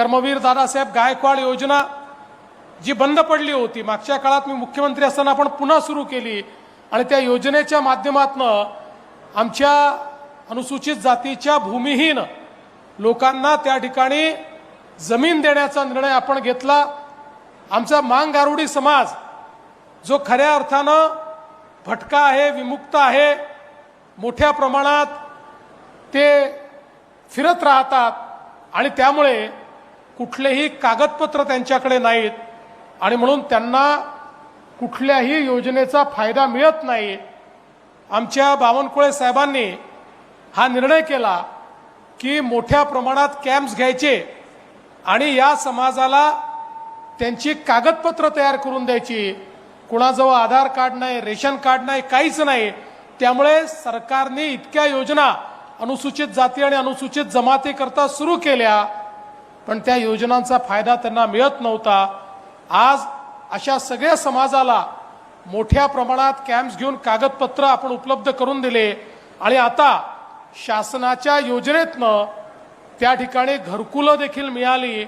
कर्मवीर दादासाहेब गायकवाड योजना जी बंद पडली होती मागच्या काळात मी मुख्यमंत्री असताना आपण पुन्हा सुरू केली आणि त्या योजनेच्या माध्यमातनं आमच्या अनुसूचित जातीच्या भूमिहीन लोकांना त्या ठिकाणी जमीन देण्याचा निर्णय आपण घेतला. आमचा मांग गारुडी समाज जो खऱ्या अर्थानं भटका आहे विमुक्त आहे मोठ्या प्रमाणात ते फिरत राहतात आणि त्यामुळे कुठलेही कागदपत्र त्यांच्याकडे नाहीत. आणि म्हणून त्यांना कुठल्याही योजनेचा फायदा मिळत नाही. आमच्या बावनकुळे साहेबांनी हा निर्णय केला की मोठ्या प्रमाणात कॅम्प्स घ्यायचे आणि या समाजाला त्यांची कागदपत्र तयार करून द्यायची. कुणाजवळ आधार कार्ड नाही रेशन कार्ड नाही काहीच नाही. त्यामुळे सरकारने इतक्या योजना अनुसूचित जाती आणि अनुसूचित जमातीकरता सुरू केल्या. पण त्या योजनांचा फायदा त्यांना मिळत नव्हता. आज अशा सगळ्या समाजाला मोठ्या प्रमाणात कॅम्प्स घेऊन कागदपत्र आपण उपलब्ध करून दिले आणि आता शासनाच्या योजनेतनं त्या ठिकाणी घरकुलं देखील मिळाली.